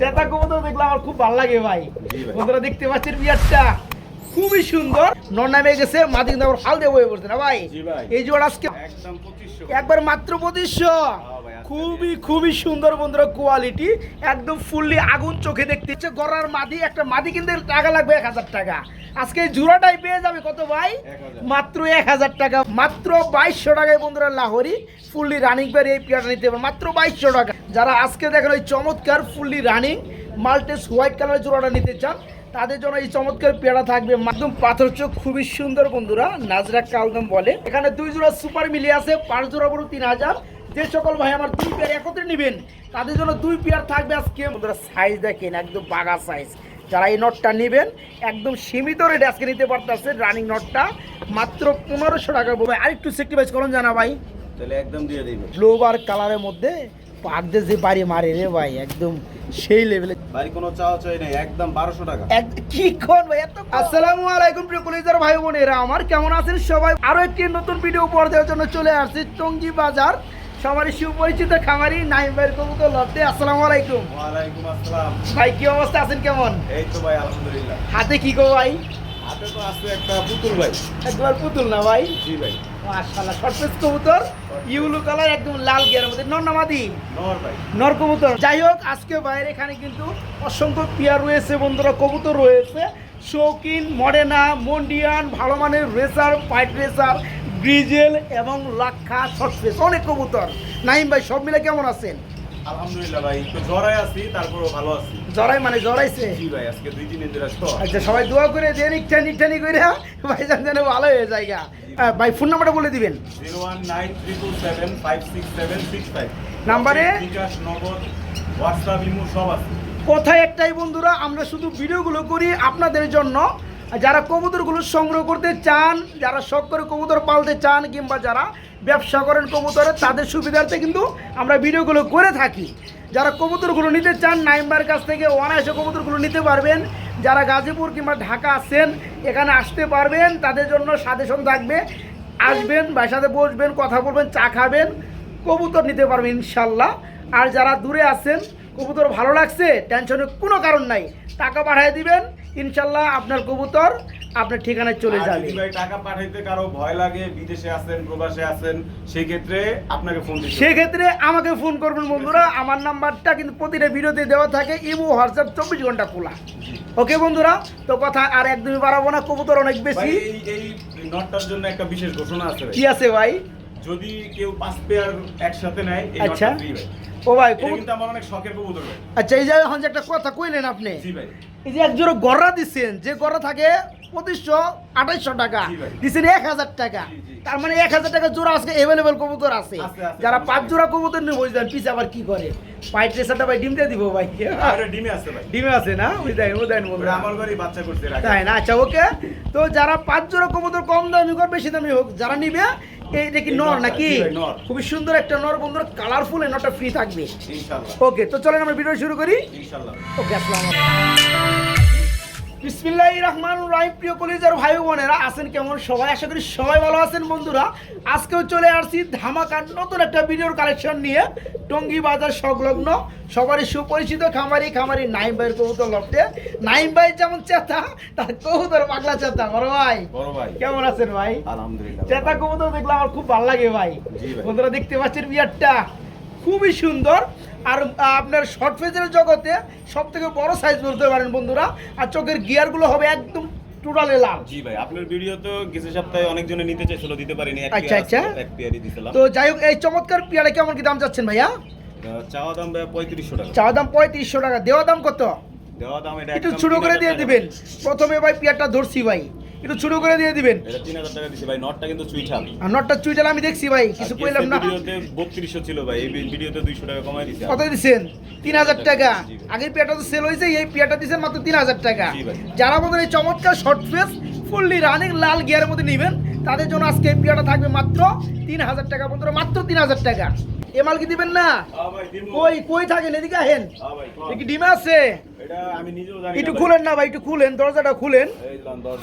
চেতা কবুতর দেখলে আমার খুব ভালো লাগে ভাই। বন্ধুরা দেখতে পাচ্ছেন বিয়ারটা? খুবই সুন্দর। নর নামে গেছে মাদি কিন্তু আবার হাল দিয়ে বয়ে পড়ছে না ভাই? এই জোয়ার আজকে একবার মাত্র পঁচিশশো। খুবই খুবই সুন্দর বন্ধুরা কোয়ালিটি একদম ফুললি আগুন চোখে দেখতে ইচ্ছে গড়ার মাদি একটা মাদি কিনতে টাকা লাগবে এক হাজার টাকা। আজকে এই জোড়াটাই পেয়ে যাবে কত ভাই? মাত্র এক হাজার টাকা। মাত্র বাইশশো টাকায় বন্ধুরা লাহোরি ফুললি রানিং পেয়ার এই পেয়ারটা নিতে পারে মাত্র বাইশশো টাকা। যারা আজকে দেখেন ওই চমৎকার ফুললি রানিং মাল্টেস হোয়াইট কালারের জোড়াটা নিতে চান তাদের জন্য এই চমৎকার পেয়ারা থাকবে। একদম পাথর চোখ খুবই সুন্দর বন্ধুরা নাজরা কালদম বলে। এখানে দুই জোড়া সুপার মিলি আছে পাঁচ জোড়া বড় তিন হাজার। যে সকল ভাই আমার দুই পেয়ার একত্রে নেবেন তাদের জন্য দুই পেয়ার থাকবে আজকে। বন্ধুরা সাইজ দেখেন একদম বাগা সাইজ যারা এই নটটা নেবেন একদম সীমিত রেটে আজকে নিতে পারতেছে রানিং নটটা মাত্র পনেরোশো টাকা বলবে। আরেকটু সেক্টিভাইজ করুন জানা ভাই। তাহলে একদম দিয়ে দিবে ব্লোবার কালারের মধ্যে পাকদের যে বাড়ি মারে রে ভাই একদম সেই লেভেলে ভাই কোনো চাওয়া চাই নেই একদম বারোশো টাকা। কি কোন ভাই এত আসসালামু আলাইকুম প্রিয় কলিজার ভাই বোনেরা আমার কেমন আছেন সবাই? আরও একটি নতুন ভিডিও উপহার দেওয়ার জন্য চলে আসছি টঙ্গি বাজার। সবারই সুপরিচিত খামারি নাইম ভাইয়ের কবুতর লটে আসসালামু আলাইকুম। ওয়ালাইকুম আসসালাম। ভাই কি অবস্থা? আছেন কেমন? এই তো ভাই আলহামদুলিল্লাহ। হাতে কি গো ভাই? হাতে তো আছে একটা পুতুল ভাই। একবার পুতুল না ভাই? জি ভাই। মাশাআল্লাহ শর্টপেস কবুতর ইউলু কালার একদম লাল গিয়ার মধ্যে। নর্নামাদি নর ভাই। নর কবুতর। যাই হোক আজকে বাইরে এখানে কিন্তু অসংখ্য পিয়ার রয়েছে বন্ধুরা কবুতর রয়েছে। শৌকিন মডেনা মন্ডিয়ান ভালো মানের রেসার পাইট রেসার গ্রিজেল এবং লাক্ষা শর্টফেস অনেক কবুতর। নাইম ভাই সব মিলে কেমন আছেন? আলহামদুলিল্লাহ ভাই একটু জ্বরাই আছি তারপরেও ভালো আছি। মানে জি ভাই আজকে দুই তিন দিন ধরে জ্বর। আচ্ছা সবাই দোয়া করে দেন করে ভাই জান যেন ভালো হয়ে। ভাই ফোন নাম্বারটা বলে দিবেন। Zero one nine seven five six seven six five. নাম্বারে? বিকাশ নগদ হোয়াটসঅ্যাপ ইমো সব আছে। কথায় একটাই বন্ধুরা আমরা শুধু ভিডিওগুলো করি আপনাদের জন্য। যারা কবুতরগুলো সংগ্রহ করতে চান, যারা শখ করে কবুতর পালতে চান কিংবা যারা ব্যবসা করেন কবুতরে, তাদের সুবিধার্থে কিন্তু আমরা ভিডিওগুলো করে থাকি। যারা কবুতরগুলো নিতে চান, নাইম্বার কাছ থেকে অনায়াসে কবুতরগুলো নিতে পারবেন। যারা গাজীপুর কিংবা ঢাকা আছেন, এখানে আসতে পারবেন। তাদের জন্য সাজেশন থাকবে। আসবেন, ভাইয়ের সাথে বসবেন, কথা বলবেন, চা খাবেন, কবুতর নিতে পারবেন ইনশাল্লাহ। আর যারা দূরে আছেন, কবুতর ভালো লাগছে, টেনশনের কোনো কারণ নাই, টাকা পাঠিয়ে দিবেন। ইনশাল্লাহ আপনার কবুতর আপনার ঠিকানায় চলে যাবে। ভাই টাকা পাঠাইতে কারও ভয় লাগে বিদেশে আছেন প্রবাসে আছেন সেই ক্ষেত্রে আপনাকে ফোন হবে। সেক্ষেত্রে আমাকে ফোন করবেন বন্ধুরা। আমার নাম্বারটা কিন্তু প্রতিটা ভিডিওতে দেওয়া থাকে। ইমো হোয়াটসঅ্যাপ চব্বিশ ঘণ্টা খোলা। ওকে বন্ধুরা? তো কথা আর একদমই বাড়াবো না। কবুতর অনেক বেশি। এই এই নটটার জন্য একটা বিশেষ ঘোষণা আছে কি আছে ভাই? যদি কেউ পাঁচ পেয়ার একসাথে নেয় আচ্ছা। ও ভাই কিন্তু আমার অনেক শখের কবুতর ভাই। আচ্ছা এই যে এখন যে একটা কথা কইলেন আপনি জি ভাই। এই যে একজোড়া যে থাকে পঁচিশশো আঠাইশশো টাকা দিচ্ছেন এক হাজার টাকা। তার মানে এক হাজার টাকা জোড়া আজকে অ্যাভেলেবেল কবুতর আছে। যারা পাঁচ। জোড়া কবুতর নিয়ে বুঝলেন পিছে আবার কি করে? পাইট রেসারটা ভাই ডিম দিয়ে দিব ভাই। ডিমে আছে ভাই। ডিমে আছে না? ওই দেন ও দেন ওটা আমার ঘরেই বাচ্চা করছে তাই না? আচ্ছা ওকে। তো যারা পাঁচ জোড়া কবুতর কম দামি হোক বেশি দামি হোক যারা নিবে এই দেখি এই নর নাকি? খুবই সুন্দর একটা নর বন্ধুরা কালারফুল এই নরটা ফ্রি থাকবে। ইনশাআল্লাহ ওকে তো চলেন আমরা ভিডিও শুরু করি। ইনশাআল্লাহ ওকে আসসালামু বিসমিল্লাহির রহমানুর রহিম। প্রিয় কলিজার ভাই বোনেরা আছেন কেমন সবাই? আশা করি সবাই ভালো আছেন বন্ধুরা। আজকেও চলে আসছি ধামাকার নতুন একটা ভিডিওর কালেকশন নিয়ে টঙ্গী বাজার সংলগ্ন সবারই সুপরিচিত খামারি খামারি নাইম ভাইয়ের কবুতর লফটে। নাইম ভাই যেমন চেতা তার কবুতর পাগলা চেতা। বড় ভাই। বড় ভাই। কেমন আছেন ভাই? আলহামদুলিল্লাহ চেতা কবুতর দেখলে আমার খুব ভালো লাগে ভাই। ভাই। বন্ধুরা দেখতে পাচ্ছেন বিয়ারটা? খুবই সুন্দর। আর আপনার শর্ট ফেজের জগতে সব থেকে বড় সাইজ বলতে পারেন বন্ধুরা। আর চোখের গিয়ারগুলো হবে একদম টোটালে লাল। জি ভাই আপনার ভিডিও তো গেছে সপ্তাহে অনেকজনে নিতে চাইছিল দিতে পারিনি আচ্ছা, আচ্ছা। এক পেয়ারই দিছিলাম। তো যাই হোক এই চমৎকার পেয়ারে কেমন কি দাম চাচ্ছেন ভাইয়া? চাওয়া দাম ভাই পঁয়ত্রিশশো টাকা। চাওয়া দাম পঁয়ত্রিশশো টাকা। দেওয়া দাম কত? দেওয়া দাম এটা একটু ছোট করে দিয়ে দিবেন। প্রথমে ভাই পেয়ারটা ধরছি ভাই। একটু ছোট করে দিয়ে দিবেন। এটা তিন হাজার টাকা দিছে ভাই নটটা কিন্তু আর নটটা আমি দেখছি ভাই কিছু কইলাম না। ভিডিওতে বত্রিশশো ছিল ভাই এই ভিডিওতে দুইশো টাকা কমাই দিছে। কত দিচ্ছেন তিন হাজার টাকা। আগের পেয়ারটা তো সেল হয়েছে এই পেয়ারটা দিচ্ছেন মাত্র তিন হাজার টাকা। যারা আমাদের এই চমৎকার শর্ট ফেস ফুললি রানিং লাল গিয়ারের মধ্যে নেবেন তাদের জন্য আজকে এই পেয়ারটা থাকবে মাত্র তিন হাজার টাকা বন্ধুরা মাত্র তিন হাজার টাকা। এ মাল কি দিবেন না? হ্যাঁ। কই কই থাকেন? এদিকে আহেন। হ্যাঁ কি ডিম আছে? এটা আমি নিজেও জানি একটু খুলেন না ভাই একটু খুলেন দরজাটা খুলেন।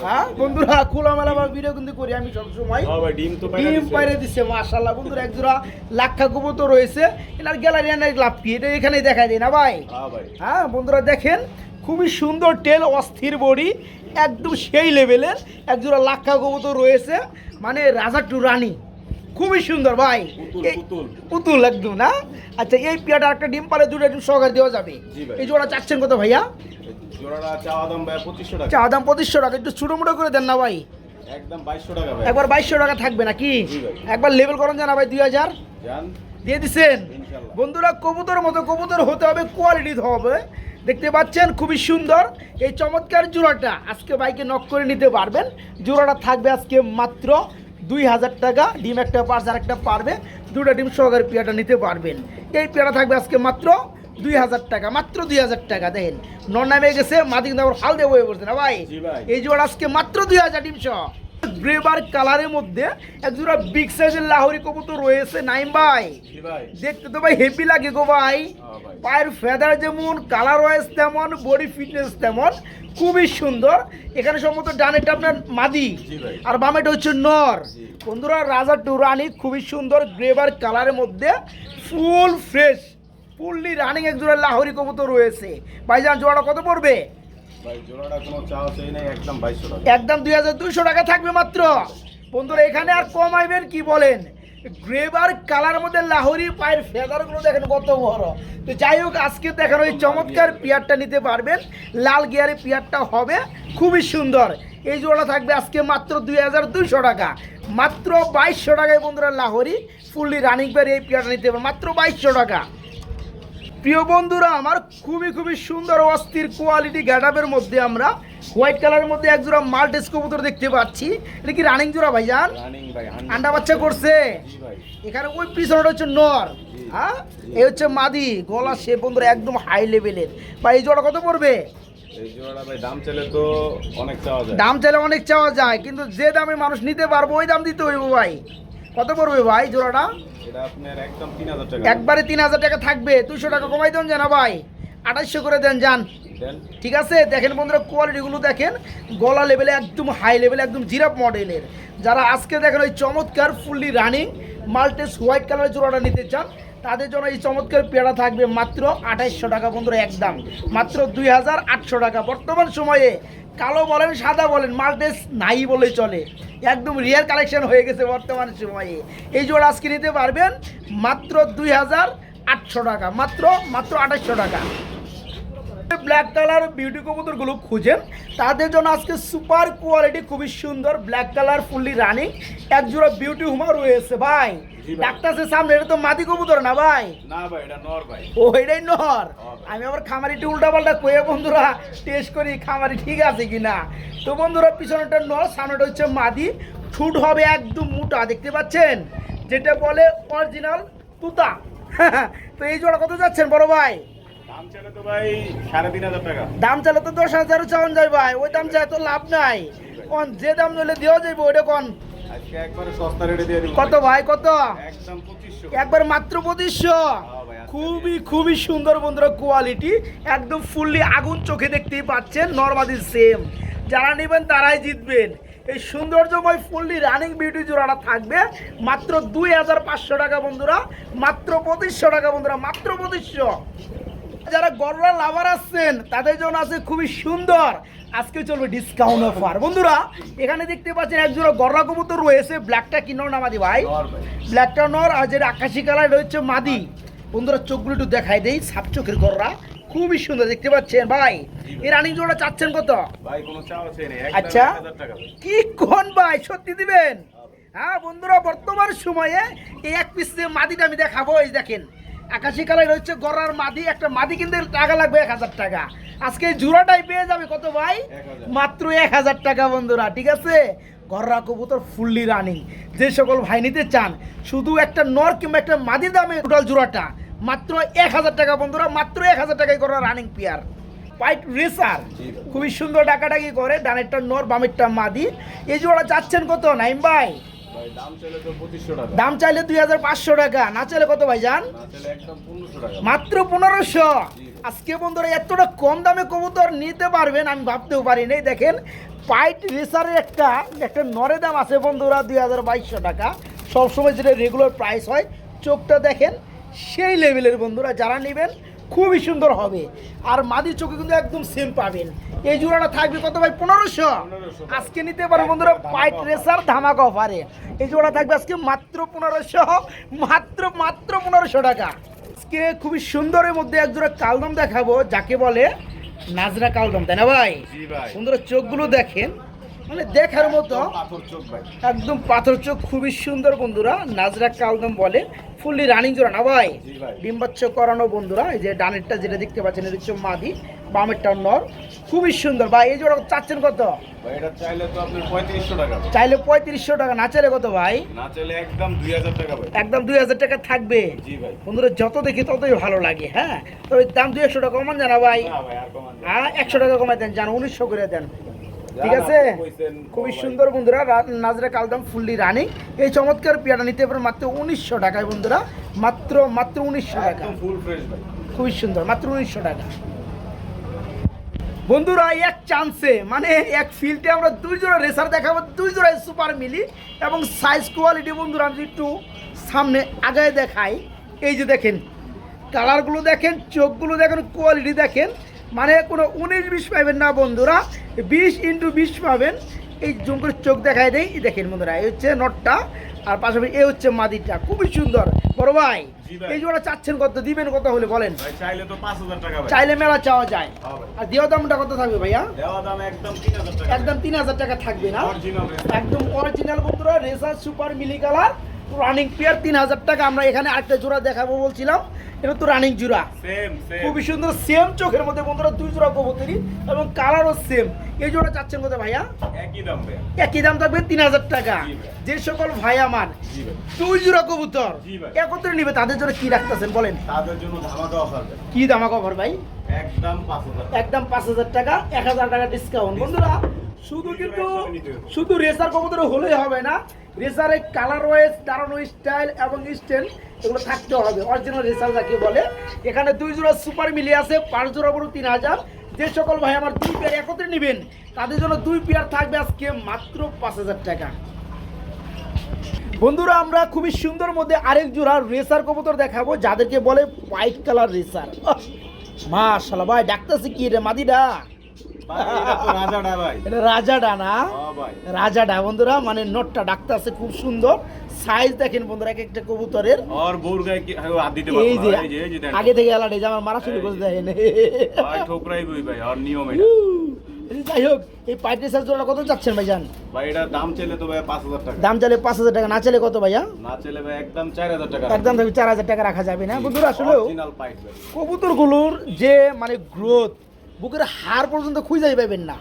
হ্যাঁ বন্ধুরা খোলা মেলা ভিডিও কিন্তু করি আমি সব সময় হ্যাঁ ডিম তো পাইরা ডিম দিছে। পাইরে দিচ্ছে মাশাআল্লাহ বন্ধুরা এক জোড়া লাক্ষা তো রয়েছে। এনার গ্যালারি এনার লাভ কি? এটা এখানেই দেখাই দিই না ভাই? হ্যাঁ বন্ধুরা দেখেন খুবই সুন্দর টেল অস্থির বডি একদম সেই লেভেলের একজোড়া লাক্ষা কবুতর রয়েছে। মানে রাজা টু রানী। খুবই সুন্দর ভাই। পুতুল, একদম না? আচ্ছা এই পিয়াটা একটা ডিম পারে দুটো ডিম সহকারে দেওয়া যাবে। এই জোড়া চাচ্ছেন কত ভাইয়া? জোড়াটা চাওয়া দাম ভাই পঁচিশশো টাকা। চা দাম পঁচিশশো টাকা একটু ছোটো মোটো করে দেন না ভাই। একদম বাইশশো টাকা ভাই। একবার বাইশশো টাকা থাকবে নাকি? একবার লেভেল করেন জানা ভাই দুই হাজার। দিয়ে ইনশাল্লাহ। বন্ধুরা কবুতর মতো কবুতর হতে হবে কোয়ালিটি হবে। দেখতে পাচ্ছেন খুবই সুন্দর। এই চমৎকার জোড়াটা আজকে বাইকে নক করে নিতে পারবেন। জোড়াটা থাকবে আজকে মাত্র দুই হাজার টাকা ডিম একটা পার্স আর একটা পারবে দুটো ডিম সহকারে পেয়াটা নিতে পারবেন। এই পেয়াটা থাকবে আজকে মাত্র দুই হাজার টাকা মাত্র দুই হাজার টাকা দেখেন। নন নামে গেছে মাটি কিন্তু আবার হাল দিয়ে বয়ে পড়ছে না ভাই? এই জোড়া আজকে মাত্র দুই হাজার ডিম সহ। গ্রেবার কালারের মধ্যে এক জোড়া বিগ সাইজের লাহোরি কবুতর রয়েছে নাইম ভাই। দেখতে তো ভাই হেভি লাগে গো ভাই। হ্যাঁ ভাই। পায়ের ফেদার যেমন কালার ওয়াইজ তেমন বডি ফিটনেস তেমন খুবই সুন্দর। এখানে সম্ভবত ডানেরটা আপনার মাদি। আর বামেটা হচ্ছে নর। বন্ধুরা রাজা টুরানি খুবই সুন্দর গ্রেভার কালারের মধ্যে ফুল ফ্রেশ ফুললি রানিং এক জোড়া লাহোরি কবুতর রয়েছে। ভাইজান জোড়াটা কত পড়বে? একদম একদম দুই হাজার দুইশো টাকা থাকবে মাত্র। বন্ধুরা এখানে আর কমাইবেন কি বলেন? গ্রেভার কালার মধ্যে লাহোরি পায়ের ফেদারগুলো দেখেন কত বড়। তো যাই হোক, আজকে দেখানো ওই চমৎকার পিয়ারটা নিতে পারবেন। লাল গিয়ারের পিয়ারটা হবে, খুবই সুন্দর। এই জোড়া থাকবে আজকে মাত্র দুই হাজার দুইশো টাকা। মাত্র বাইশশো টাকায় বন্ধুরা লাহোরি ফুললি রানিং পেয়ার এই পিয়ারটা নিতে পারবেন। মাত্র বাইশশো টাকা। প্রিয় বন্ধুরা, আমার খুবই খুবই সুন্দর অস্থির কোয়ালিটি গ্যাডাপের মধ্যে আমরা হোয়াইট কালারের মধ্যে এক জোড়া মাল্টেস কবুতর দেখতে পাচ্ছি। এটা কি রানিং জোড়া ভাইজান আন্ডা বাচ্চা করছে। এখানে ওই পিছনটা হচ্ছে নর। হ্যাঁ? এই হচ্ছে মাদি। গলা সে বন্ধুরা একদম হাই লেভেলের বা এই জোড়া কত পড়বে? দাম চাইলে অনেক চাওয়া যায়। কিন্তু যে দামে মানুষ নিতে পারব ওই দাম দিতে হইব ভাই। কত পড়বে ভাই জোড়াটা? একবারে তিন হাজার টাকা থাকবে। দুশো টাকা কমাই দেন জানা ভাই। আঠাশশো করে দেন যান ঠিক আছে, দেখেন বন্ধুরা কোয়ালিটিগুলো দেখেন। গলা লেভেলে একদম হাই লেভেলে একদম জিরাপ মডেলের যারা আজকে দেখেন ওই চমৎকার ফুললি রানিং মাল্টেস হোয়াইট কালারের জোড়াটা নিতে চান, তাদের জন্য এই চমৎকার পেয়ারা থাকবে মাত্র আঠাইশশো টাকা বন্ধুরা একদম মাত্র দুই হাজার আটশো টাকা। বর্তমান সময়ে কালো বলেন, সাদা বলেন মাল্টেস নাই বলে চলে। একদম রিয়ার কালেকশন হয়ে গেছে বর্তমান সময়ে। এই জোড়া আজকে নিতে পারবেন মাত্র দুই হাজার আটশো টাকা। মাত্র মাত্র আঠাইশশো টাকা। ব্ল্যাক কালার বিউটি কবুতরগুলো খুঁজেন তাদের জন্য আজকে সুপার কোয়ালিটি খুবই সুন্দর ব্ল্যাক কালার ফুললি রানিং এক জোড়া বিউটি হুমা রয়েছে ভাই। ডাক্তারসের সামনে এটা তো মাদি কবুতর না ভাই? না ভাই এটা নর ভাই। ও এটাই নর? আমি আবার খামারিটি উল্টা পাল্টা কয়ে বন্ধুরা টেস্ট করি খামারি ঠিক আছে কিনা? তো বন্ধুরা পিছনেটা নর সামনেটা হচ্ছে মাদি। ঠুট হবে একদম মোটা দেখতে পাচ্ছেন? যেটা বলে অরিজিনাল তুতা। তো এই জোড়া কত যাচ্ছেন বড় ভাই? দাম চাইলে তো হাজার দশ হাজারও চাওয়ান যায় ভাই ওই দাম চাই তো লাভ নাই। কোন যে দাম নিলে দেওয়া যাইব ওইটা কোন? কত ভাই কত? একবার মাত্র পঁচিশশো। ভাই, খুবই খুবই সুন্দর বন্ধুরা কোয়ালিটি একদম ফুললি আগুন চোখে দেখতেই পাচ্ছেন নর্মাদি সেম যারা নেবেন তারাই জিতবেন। এই সৌন্দর্যময় ফুললি রানিং বিউটি জোড়াটা থাকবে। মাত্র দুই হাজার পাঁচশো টাকা বন্ধুরা মাত্র পঁচিশশো টাকা বন্ধুরা মাত্র পঁচিশশো। যারা গররা লাভার আসছেন তাদের জন্য আছে খুবই সুন্দর। আজকে চলবে ডিসকাউন্ট অফার বন্ধুরা এখানে দেখতে পাচ্ছেন এক জোড়া গররা কবুতর রয়েছে ব্ল্যাকটা কিনো ভাই? নর ভাই। ব্ল্যাকটা নর আর যেটা আকাশি কালার রয়েছে মাদি। বন্ধুরা চোখগুলো একটু দেখাই দেই সাপ চোখের গররা। খুবই সুন্দর দেখতে পাচ্ছেন ভাই? এই রানিং জোড়া চাচ্ছেন কত? আচ্ছা। কি কোন ভাই সত্যি দিবেন? হ্যাঁ বন্ধুরা বর্তমান সময়ে এই এক পিস মাদিটা আমি দেখাবো এই দেখেন। আকাশি কালার রয়েছে গড়ার মাদি একটা মাদি কিনতে টাকা লাগবে এক হাজার টাকা। আজকে জোড়াটাই পেয়ে যাবে কত ভাই? মাত্র এক হাজার টাকা বন্ধুরা ঠিক আছে? গররা কবুতর ফুললি রানিং। যে সকল ভাই নিতে চান শুধু একটা নর কিংবা একটা মাদি দামে টোটাল জোড়াটা মাত্র এক হাজার টাকা বন্ধুরা মাত্র এক হাজার টাকায় করা রানিং পেয়ার। White racer. খুবই সুন্দর ডাকাডাকি করে ডানেরটা নর বামেরটা মাদি। এই জোড়া যাচ্ছেন কত নাইম ভাই? দাম চাইলে দুই হাজার পাঁচশো টাকা না চাইলে কত ভাই যান মাত্র পনেরোশো। আজকে বন্ধুরা এতটা কম দামে কবুতর নিতে পারবেন আমি ভাবতেও পারি নাই দেখেন পাইট রেসারের একটা একটা নরে দাম আছে বন্ধুরা দুই হাজার বাইশশো টাকা। সবসময় যেটা রেগুলার প্রাইস হয় চোখটা দেখেন সেই লেভেলের বন্ধুরা যারা নেবেন খুবই সুন্দর হবে। আর মাদির চোখে কিন্তু একদম সেম পাবেন। এই জোড়াটা থাকবে কত ভাই? পনেরোশো। আজকে নিতে পারো বন্ধুরা পাইট রেসার ধামাক অফারে এই জোড়া থাকবে আজকে মাত্র পনেরোশো মাত্র মাত্র পনেরোশো টাকা। আজকে খুবই সুন্দরের মধ্যে এক জোড়া কালদম দেখাবো যাকে বলে নাজরা কালদম তাই না ভাই? ভাই। সুন্দর চোখগুলো দেখেন। মানে দেখার মতো একদম পাথর চোখ খুবই সুন্দর বন্ধুরা নাজরা কালদম বলে ফুললি রানিং জোড়া। না ভাই ডিম্বাচ্ছ করানো বন্ধুরা এই যে ডানেরটা যেটা দেখতে পাচ্ছেন এটা হচ্ছে মাদি বামেরটা নর খুবই সুন্দর। ভাই এই জোড়া চাচ্ছেন কত? চাইলে পঁয়ত্রিশশো টাকা। না চাইলে কত ভাই? একদম দুই হাজার টাকা একদম দুই হাজার টাকা থাকবে। বন্ধুরা যত দেখি ততই ভালো লাগে হ্যাঁ? তবে দাম দুই একশো টাকা কমান জানা ভাই। হ্যাঁ একশো টাকা কমাই দেন জান উনিশশো করে দেন। ঠিক আছে? খুবই সুন্দর বন্ধুরা নাজরা কালদাম ফুললি রানিং। এই চমৎকার পেয়ারা নিতে পারেন মাত্র উনিশশো টাকায় বন্ধুরা। মাত্র মাত্র উনিশশো টাকা। খুবই সুন্দর মাত্র উনিশশো টাকা। বন্ধুরা এক চান্সে মানে এক ফিল্ডে আমরা দুই জোড়া রেসার দেখাবো দুই জোড়া সুপার মিলি। এবং সাইজ কোয়ালিটি বন্ধুরা আমি একটু সামনে আগায় দেখাই। এই যে দেখেন কালারগুলো দেখেন চোখগুলো দেখেন কোয়ালিটি দেখেন। মানে কোনো উনিশ বিশ পাবেন না বন্ধুরা। বিশ ইন্টু বিশ পাবেন। এই জুম করে চোখ দেখায় এই দেখেন বন্ধুরা এই হচ্ছে নটটা আর পাশাপাশি এ হচ্ছে মাদিটা খুবই সুন্দর। বড় ভাই। এই জোড়া চাচ্ছেন কত? দিবেন কত হলে বলেন? চাইলে তো পাঁচ হাজার টাকা চাইলে মেলা চাওয়া যায়। হ্যাঁ আর দেওয়া দামটা কত থাকবে ভাইয়া? একদম তিন হাজার টাকা। একদম তিন হাজার টাকা থাকবে না? একদম অরিজিনাল বন্ধুরা racer super mealy colour. Running pair তিন হাজার টাকা আমরা এখানে আরেকটা জোড়া দেখাবো বলছিলাম। এটা তো রানিং জোড়া। খুবই সুন্দর সেম চোখের মধ্যে বন্ধুরা দুই জোড়া কবুতরি এবং কালারও সেম এই জোড়া চাচ্ছেন কত ভাইয়া? একই দাম একই দাম থাকবে তিন হাজার টাকা। যে সকল ভাই আমার দুই জোড়া কবুতর একত্রে নিবে তাদের জন্য কি রাখতেছেন বলেন? তাদের জন্য ধামাকা অফার কি দামা কভার ভাই? একদম পাঁচ হাজার একদম পাঁচ হাজার টাকা এক হাজার টাকা ডিসকাউন্ট বন্ধুরা শুধু কিন্তু শুধু রেসার কবুতর হলেই হবে না রেসারে কালার ওয়াইজ দাঁড়ানো স্টাইল এবং স্টেন এগুলো থাকতে হবে। অরিজিনাল রেসার যাকে বলে। এখানে দুই জোড়া সুপার মিলি আছে, পাঁচ জোড়া বড় তিন হাজার। যে সকল ভাই আমার দুই পেয়ার একত্রে নেবেন, তাদের জন্য দুই পেয়ার থাকবে আজকে মাত্র পাঁচ হাজার টাকা। বন্ধুরা, আমরা খুবই সুন্দর মধ্যে আরেক জোড়া রেসার কবুতর দেখাবো, যাদেরকে বলে হোয়াইট কালার রেসার মাশাল্লাহ ভাই, ডাকতেছে কি রে মাদিডা এটা রাজা ডানা হ্যাঁ রাজা ডা বন্ধুরা মানে নোটটা ডাকতে আছে খুব সুন্দর। সাইজ দেখেন বন্ধুরা এক একটা কবুতরের। আর বউর গায়ে কি হ্যাঁ, হাত দিতে পারব এই যে এই যে এই যে দেখেন। আগে থেকে আলাদা যে আমার মারা শুরু করে দেখেন ভাই ঠোকরাই বই ভাই আর নিয়ম এটা। যাই হোক এই জোড়া কত চাচ্ছেন ভাইজান? ভাই এটা দাম চাইলে তো ভাই পাঁচ হাজার টাকা। দাম চাইলে পাঁচ হাজার টাকা না চাইলে কত ভাইয়া? না চাইলে ভাই একদম চার হাজার টাকা একদম টাকা রাখা যাবে না। বন্ধুরা কবুতরগুলোর যে মানে গ্রোথ বুকের হাড় পর্যন্ত খুঁজেই পাবেন না।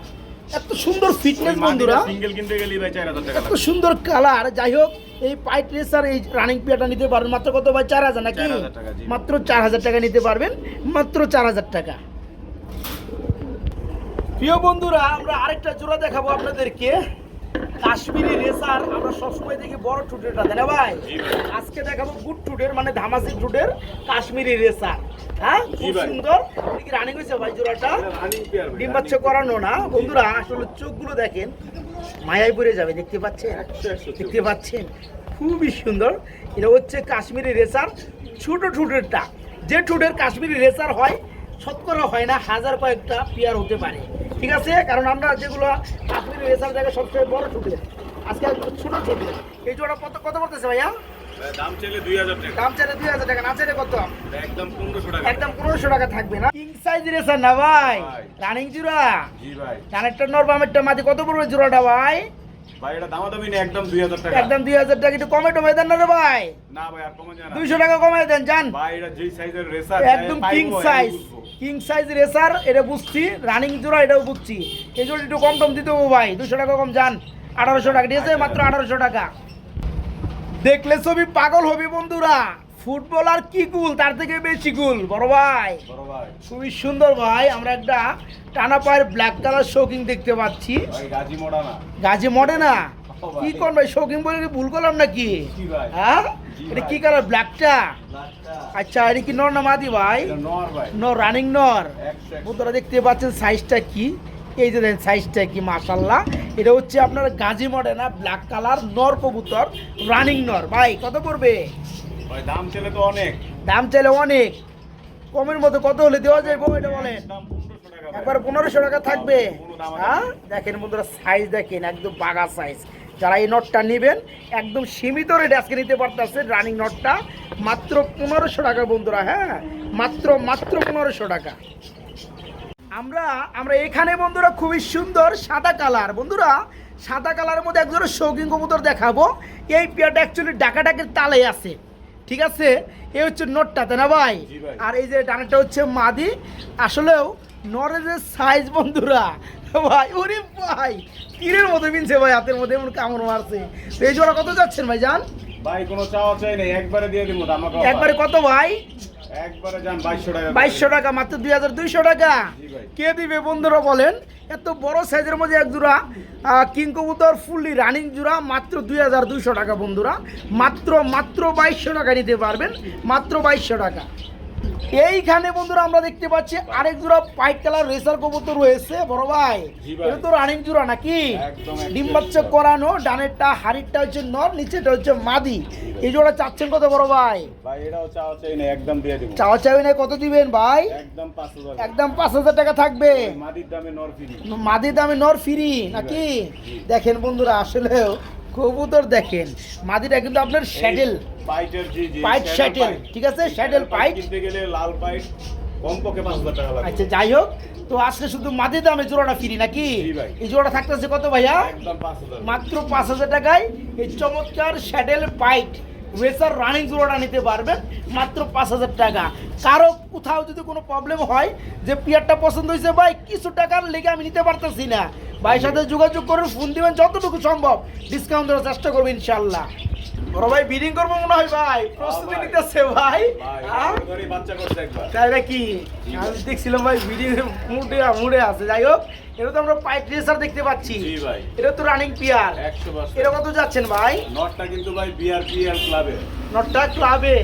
এত সুন্দর ফিটনেস বন্ধুরা। সিঙ্গেল কিনতে গেলে ভাই চার হাজার টাকা এত সুন্দর কালার যাই হোক এই পাইট রেসার এই রানিং পিয়াটা নিতে পারবেন। মাত্র কত ভাই? চার হাজার নাকি? 4,000 মাত্র চার হাজার টাকা নিতে পারবেন। মাত্র চার হাজার টাকা। প্রিয় বন্ধুরা আমরা আরেকটা জোড়া দেখাবো আপনাদেরকে। কাশ্মীরি রেসার আমরা সবসময় দেখি বড় টুটেটা না ভাই? আজকে দেখাবো গুড টুটের মানে ধামাসি টুটের কাশ্মীরি রেসার। হ্যাঁ? খুব সুন্দর। কি রানিং হয়েছে ভাই জোড়াটা? ডিম বাচ্চা করানো না। বন্ধুরা আসলে চোখগুলো দেখেন মায়ায় পড়ে যাবে দেখতে পাচ্ছেন। দেখতে পাচ্ছেন? খুবই সুন্দর। এটা হচ্ছে কাশ্মীরি রেসার ছোট ঠুটেরটা। যে ঠুটের কাশ্মীরি রেসার হয় শতকরা হয় না হাজার কয়েকটা পেয়ার হতে পারে। ঠিক আছে? কারণ আমরা যেগুলো কাশ্মীরি রেসার জায়গায় সবচেয়ে বড় ঠুটের আজকে ছোট ঠুটের এই জোড়া কত কত করতেছে ভাইয়া? দাম চাইলে দুই হাজার টাকা। দাম চাইলে দুই হাজার টাকা না চাইলে কত? একদম পনেরোশো টাকা। একদম পনেরোশো টাকা থাকবে না। কিং সাইজ রেসার না ভাই? ভাই। রানিং জোড়া? জি ভাই। কানেরটা নর বামেরটা মাঝে কত পড়বে জোড়াটা ভাই? ভাই এটা দামাদামি নেই একদম টাকা। একদম একটু কমে টমে দেন না রে ভাই। না ভাই আর কমে টাকা কমে দেন জান। ভাই এটা যেই সাইজের রেসার একদম king size king size racer এটা বুঝছি। রানিং জোড়া এটাও বুঝছি। এই জন্য একটু কম টম দিতে ভাই দুশো টাকা কম যান আঠারোশো টাকা ঠিক আছে? মাত্র আঠারোশো টাকা। দেখলে ছবি পাগল হবে বন্ধুরা। ফুটবল আর কি গুল তার থেকে বেশি গুল বড় ভাই। বড় ভাই। খুবই সুন্দর ভাই আমরা একটা টানা পায়ের ব্ল্যাক কালার শৌকিং দেখতে পাচ্ছি। গাজি মোড়া না। কি কোন ভাই? শৌখিন বলে ভুল করলাম নাকি? হ্যাঁ? এটা কি কালার ব্ল্যাকটা? আচ্ছা এটা কি নর না মাদি ভাই? নর রানিং নর। বন্ধুরা দেখতে পাচ্ছেন সাইজটা কি? এই যে দেখেন সাইজটা কি মাশাল্লাহ এটা হচ্ছে আপনার গাজী মডেনা ব্ল্যাক কালার নর কবুতর রানিং নর। ভাই কত পড়বে? দাম ছেলে তো অনেক। দাম চাইলে অনেক। কমের মতো কত হলে দেওয়া যায় এটা বলেন? দাম 1500 টাকা ভাই। একবার পনেরোশো টাকা থাকবে। হ্যাঁ? দেখেন বন্ধুরা সাইজ দেখেন একদম বাগা সাইজ। যারা এই নটটা নেবেন একদম সীমিত রেটে আজকে নিতে পারতেছে রানিং নটটা। মাত্র পনেরোশো টাকা বন্ধুরা হ্যাঁ মাত্র মাত্র পনেরোশো টাকা। আমরা আমরা এখানে বন্ধুরা খুবই সুন্দর সাদা কালার। বন্ধুরা সাদা কালারের মধ্যে একজন শৌখিন কবুতর দেখাবো। এই পেয়ারটা অ্যাকচুয়ালি ডাকা ডাকের তালে আছে। ঠিক আছে? এই হচ্ছে নটটা তাই না ভাই? ভাই। আর এই যে ডানাটা হচ্ছে মাদি। আসলেও নরেজের সাইজ বন্ধুরা ভাই ওরে ভাই তীরের মতো মিনছে ভাই হাতের মধ্যে এমন কামড় মারছে। তো এই জোড়া কত যাচ্ছেন ভাই জান? ভাই কোনো চাওয়া চাই নাই একবারে দিয়ে দিব আমাকে একবারে কত ভাই? একবারে যান 2200 টাকা মাত্র দুই হাজার দুইশো টাকা। কে দিবে বন্ধুরা বলেন? এত বড় সাইজের মধ্যে এক জোড়া আহ, কিং কবুতর ফুললি রানিং জোড়া মাত্র দুই হাজার দুইশো টাকা বন্ধুরা। মাত্র মাত্র বাইশশো টাকা নিতে পারবেন মাত্র বাইশশো টাকা। এইখানে বন্ধুরা আমরা দেখতে পাচ্ছি আরেক জোড়া পাইট কালার রেসার কবুতর রয়েছে বড় ভাই। এটা তো রানিং জোড়া নাকি? ডিম বাচ্চা করানো ডানেরটা হাড়িরটা হচ্ছে নর নিচেটা হচ্ছে মাদি। এই জোড়া চাচ্ছেন কত বড় ভাই? চাওয়া চাই না কত দিবেন ভাই? একদম পাঁচ হাজার। টাকা থাকবে। মাদির দামে নর ফ্রি। মাদি দামে নর ফ্রি নাকি? দেখেন বন্ধুরা আসলেও কবুতর দেখেন। মাদিটা কিন্তু আপনার স্যাডেল পাইটের জি জি পাইট শ্যাডেল শ্যাডেল। ঠিক আছে? শ্যাডেল পাইট কিনতে গেলে লাল পাইট কমপক্ষে 5000 টাকা লাগে আচ্ছা যাই হোক। তো আজকে শুধু মাদি দামে জোড়াটা ফ্রি নাকি? এই জোড়াটা থাকতেছে কত ভাইয়া? একদম 5000 মাত্র পাঁচ হাজার টাকায়। এই চমৎকার স্যাডেল পাইট। ওয়েসার রানিং জোড়াটা নিতে পারবেন মাত্র পাঁচ হাজার টাকা। কারও কোথাও যদি কোনো প্রবলেম হয় যে পিয়ারটা পছন্দ হয়েছে, ভাই, কিছু টাকার লেগে আমি নিতে পারতেছি না। ভাইয়ের সাথে যোগাযোগ করুন, ফোন দিবেন, যতটুকু সম্ভব। ডিসকাউন্ট দেওয়ার চেষ্টা করব ইনশাল্লাহ বড় ভাই বিডিং করব মনে হয় ভাই। প্রস্তুতি। নিতেছে ভাই। তাই নাকি? আমি দেখছিলাম ভাই ভিডিও মুডে মুডে আছে। যাই হোক এটা তো আমরা পাইট রেসার দেখতে পাচ্ছি। এটা তো রানিং পিয়ার 100 বাস এটা কত যাচ্ছেন ভাই? নটটা কিন্তু ভাই বিআরপিএল ক্লাবে নটটা ক্লাবে।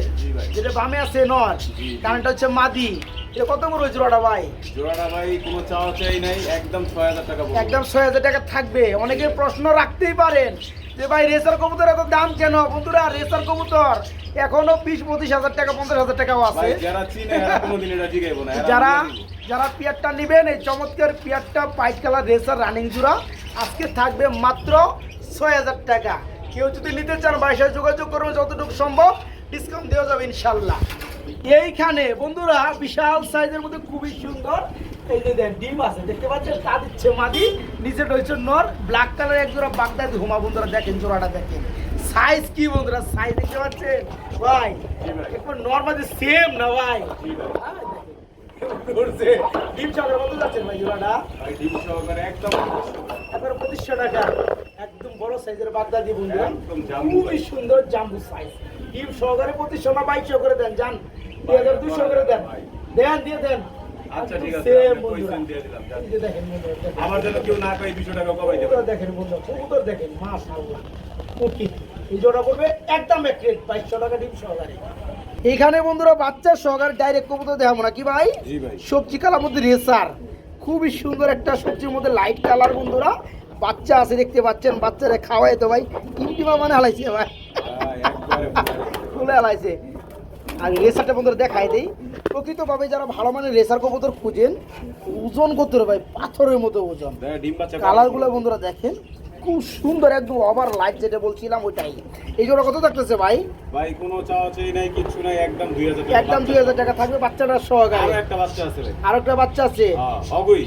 যেটা বামে আছে নট। কারণটা হচ্ছে মাদি। এটা কত বড় হয়েছিল ওটা ভাই? জোড়াটা ভাই কোনো চাওয়া চাই নাই। একদম 6000 টাকা একদম ছয় হাজার টাকা থাকবে। অনেকে প্রশ্ন রাখতেই পারেন। যে ভাই রেসার কবুতর এত দাম কেন? বন্ধুরা রেসার কবুতর এখনও বিশ পঁচিশ হাজার টাকা পঞ্চাশ হাজার টাকাও আছে। যারা যারা পিয়ারটা নেবেন এই চমৎকার পিয়ারটা পাইট কালার রেসার রানিং জুড়া আজকে থাকবে মাত্র ছয় হাজার টাকা। কেউ যদি নিতে চান বাইশ যোগাযোগ করবে যতটুকু সম্ভব ডিসকাউন্ট দেওয়া যাবে ইনশাল্লাহ। এইখানে বন্ধুরা বিশাল সাইজের মধ্যে খুবই সুন্দর এই যে দেন ডিম আছে। দেখতে পাচ্ছেন? তা দিচ্ছে মাদি। নিচেটা হচ্ছে নর ব্ল্যাক কালার এক জোড়া বাগদাদি হুমা বন্ধুরা দেখেন জোড়াটা দেখেন। সাইজ কি বন্ধুরা? সাইজ দেখতে পাচ্ছেন? ভাই জি ভাই। একবার সেম না ভাই? জি ভাই। করছে ডিম চাকর কত যাচ্ছেন ভাই জোড়াটা? ডিম সহকারে একদম একবার পঁচিশশো টাকা। একদম বড় সাইজের বাগদাদি বন্ধু একদম খুবই সুন্দর জাম্বু সাইজ ডিম সহকারে পঁচিশশো না বাইশশো করে দেন যান দুই হাজার দুশো করে দেন। দেন দিয়ে দেন। আচ্ছা ঠিক আছে দিয়ে দিলাম দেখেন আমার জন্য কেউ না পাই 200 টাকা কমাই দেবে দেখেন বন্ধু কবুতর দেখেন মাশাআল্লাহ এই জোড়া পড়বে একদম এক রেট টাকা ডিম সহকারে। এখানে বন্ধুরা বাচ্চা সহকারে ডাইরেক্ট কবুতর দেখাবো না কি ভাই? জি ভাই। সবজি কালার মধ্যে রেসার খুবই সুন্দর একটা সবজির মধ্যে লাইট কালার বন্ধুরা। বাচ্চা আছে দেখতে পাচ্ছেন বাচ্চারা খাওয়াই তো ভাই ইন্টিমা মানে হালাইছে ভাই। ভাই খুলে হালাইছে। আর রেসারটা বন্ধুরা দেখাই দেই। প্রকৃতভাবে যারা ভালো মানের রেসার কবুতর খুঁজেন ওজন করতে ভাই? পাথরের মতো ওজন। কালারগুলা কালারগুলো বন্ধুরা দেখেন। খুব সুন্দর একদম ওভার লাইট যেটা বলছিলাম ওইটাই। এই জোড়া কত থাকতেছে ভাই? ভাই কোনো চাওয়া চাই নাই কিছু নাই একদম 2000 একদম দুই হাজার টাকা থাকবে বাচ্চাটার আরও সহকারে একটা বাচ্চা আছে ভাই। আর একটা বাচ্চা আছে? হ্যাঁ অগই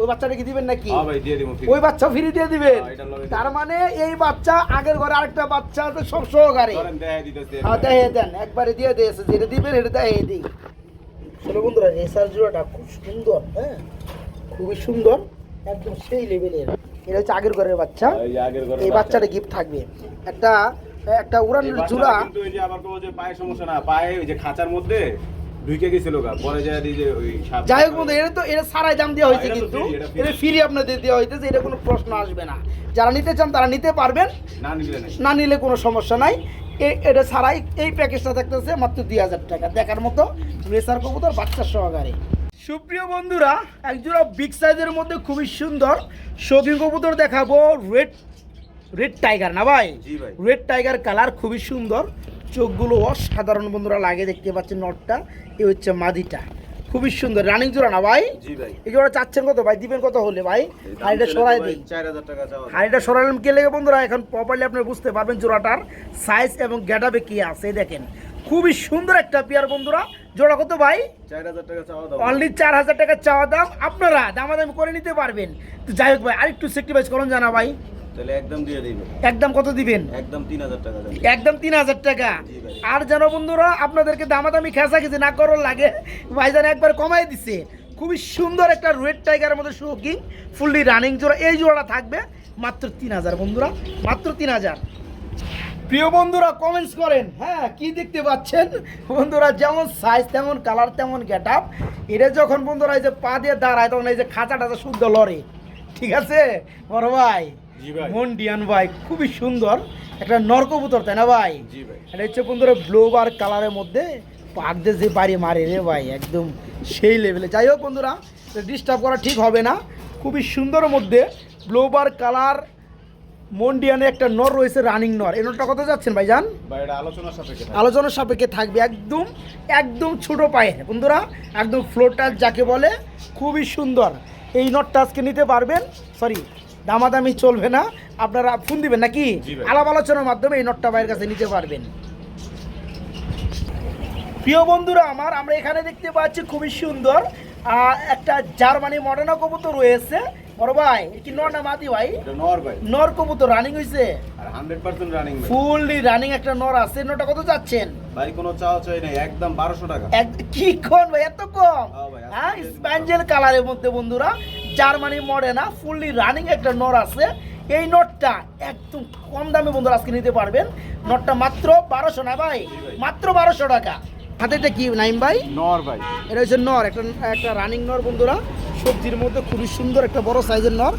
ওই বাচ্চাটা কি দিবেন নাকি? হ্যাঁ ভাই দিয়ে দিমু ওই বাচ্চা ফ্রি দিয়ে দিবেন? হ্যাঁ, তার মানে এই বাচ্চা আগের ঘরে আরেকটা বাচ্চা আছে সব সহকারে। ধরেন দেখাই দিতেছি। হ্যাঁ দেখে দেন একবারে দিয়ে দিয়েছে যেটা দিবেন এটা দেখে দিই। শোনো বন্ধুরা রেসার জোড়াটা খুব সুন্দর হ্যাঁ? খুবই সুন্দর। একদম সেই লেভেলের এটা হচ্ছে আগের ঘরের বাচ্চা। এই। বাচ্চাটা গিফট থাকবে। একটা একটা এই উড়ানের বাচ্চাটা জোড়া কিন্তু ওই যে আবার কোনো যে পায়ে সমস্যা না পায়ে ওই যে খাঁচার মধ্যে ঢুকে গেছিল গা পরে যায় এই যে ওই সাপ- যাই হোক বন্ধু এটা তো এটা সারাই দাম দেওয়া হয়েছে কিন্তু। এটা ফ্রি আপনাদের দেওয়া হইতেছে এটা কোনো প্রশ্ন আসবে না। যারা নিতে চান তারা নিতে পারবেন। না নিলে না নিলে কোনো সমস্যা নাই। এ- এটা ছাড়াই এই প্যাকেজটা থাকতেছে মাত্র দুই হাজার টাকা। দেখার মতো রেসার কবুতর বাচ্চা সহকারে। সুপ্রিয় বন্ধুরা একজোড়া বিগ সাইজের মধ্যে খুবই সুন্দর শৌখিন কবুতর দেখাবো রেড রেড টাইগার না ভাই? রেড টাইগার কালার খুবই সুন্দর। চোখগুলো অসাধারণ বন্ধুরা লাগে দেখতে পাচ্ছেন নটটা এ হচ্ছে মাদিটা। খুবই সুন্দর। রানিং জোড়া না ভাই? ভাই। এই জোড়া চাচ্ছেন কত ভাই? দিবেন কত হলে ভাই? হাড়িটা সরাই দিই হাড়িটা সরালাম কে লেগে বন্ধুরা? এখন প্রপারলি আপনি বুঝতে পারবেন জোড়াটার সাইজ এবং গ্যাটাবে কি আছে দেখেন। খুবই সুন্দর একটা পেয়ার বন্ধুরা। জোড়া কত ভাই? অনলি চার হাজার টাকা চাওয়া দাম। আপনারা দামাদামি করে নিতে পারবেন। তো যাই হোক ভাই আরেকটু সেক্টিভাইজ করুন জানা ভাই। তাহলে একদম দিয়ে একদম কত দিবেন? একদম তিন হাজার টাকা একদম তিন হাজার টাকা। আর যেন বন্ধুরা আপনাদেরকে দামাদামি খেসা খেসে না করার লাগে ভাইজান একবার কমাই দিছে। খুবই সুন্দর একটা রেড টাইগারের মধ্যে শোকিং ফুললি রানিং জোড়া। এই জোড়াটা থাকবে মাত্র তিন হাজার বন্ধুরা মাত্র তিন হাজার। প্রিয় বন্ধুরা কমেন্টস করেন। হ্যাঁ কি দেখতে পাচ্ছেন? বন্ধুরা যেমন সাইজ তেমন কালার তেমন গেট আপ এটা যখন বন্ধুরা এই যে পা দিয়ে দাঁড়ায় তখন এই যে খাঁচাটা টাচা শুদ্ধ লড়ে। ঠিক আছে? বড় ভাই। মন্ডিয়ান ভাই খুবই সুন্দর। একটা নরকবুতর তাই না ভাই? এটা হচ্ছে বন্ধুরা ব্লোবার কালারের মধ্যে পাক দিয়ে যে বাড়ি মারে রে ভাই একদম সেই লেভেলে যাই হোক বন্ধুরা ডিস্টার্ব করা ঠিক হবে না। খুবই সুন্দর মধ্যে ব্লোবার কালার মন্ডিয়ানে একটা নর রয়েছে রানিং নর। এই নরটা কত যাচ্ছেন ভাই এটা আলোচনার সাপেক্ষে থাকবে। আলোচনার সাপেক্ষে থাকবে একদম একদম ছোট পায়ে। বন্ধুরা একদম ফ্লোরটা যাকে বলে খুবই সুন্দর। এই নটটা আজকে নিতে পারবেন। সরি দামাদামি চলবে না। আপনারা ফোন দিবেন নাকি? আলাপ আলোচনার মাধ্যমে এই নটটা ভাইয়ের কাছে নিতে পারবেন। প্রিয় বন্ধুরা আমার আমরা এখানে দেখতে পাচ্ছি খুবই সুন্দর একটা জার্মানি মডার্না কবুতর রয়েছে। বড় ভাই কি নর না মাদি ভাই? নর ভাই। নর কবুতর রানিং আর রানিং ভাই। ফুললি রানিং একটা নর আছে। নটা কত যাচ্ছেন? ভাই কোনো চাওয়া চাই নাই। একদম টাকা। এক- কি কোন ভাই এত কম? হ্যাঁ হ্যাঁ দিয়ে দিবো। স্প্যাঞ্জেল কালারের মধ্যে বন্ধুরা জার্মানি মডে না ফুললি রানিং একটা নর আছে। এই নটটা একদম কম দামে বন্ধুরা আজকে নিতে পারবেন। নটটা মাত্র বারোশো না ভাই? ভাই। মাত্র বারোশো টাকা। হাতে এটা কি নাইম ভাই? নর ভাই। এটা হচ্ছে নর একটা একটা রানিং নর বন্ধুরা। সবজির মধ্যে খুবই সুন্দর একটা বড় সাইজের নর।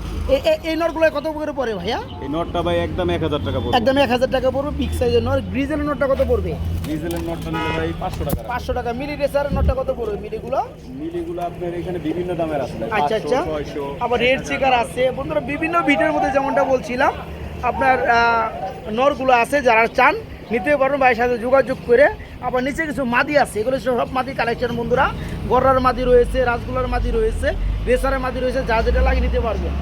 এই নরগুলো কত করে পড়ে ভাইয়া? এই নরটা ভাই একদম এক হাজার টাকা পড়বে। একদম এক হাজার টাকা পড়বে বিগ সাইজের নর। গ্রিজেলের নটটা কত পড়বে? ডিজেলের নটটা নিলে ভাই পাঁচশো টাকা। পাঁচশো টাকা। মিলি রেসারের নটটা কত পড়বে? মিলিগুলো? মিলিগুলো আপনার এখানে বিভিন্ন দামের আছে আচ্ছা আচ্ছা। আবার রেড চেকার আছে। বন্ধুরা বিভিন্ন ভিডিওর মধ্যে যেমনটা বলছিলাম আপনার নরগুলো আছে যারা চান নিতে পারবেন ভাইয়ের সাথে যোগাযোগ করে। আবার নিচে কিছু মাদি আছে, এগুলো সব মাদি কালেকশন বন্ধুরা। গররার মাদি রয়েছে রাজগুলার মাদি রয়েছে, বেসারের মাদি রয়েছে, যা যেটা লাগিয়ে নিতে পারবেন।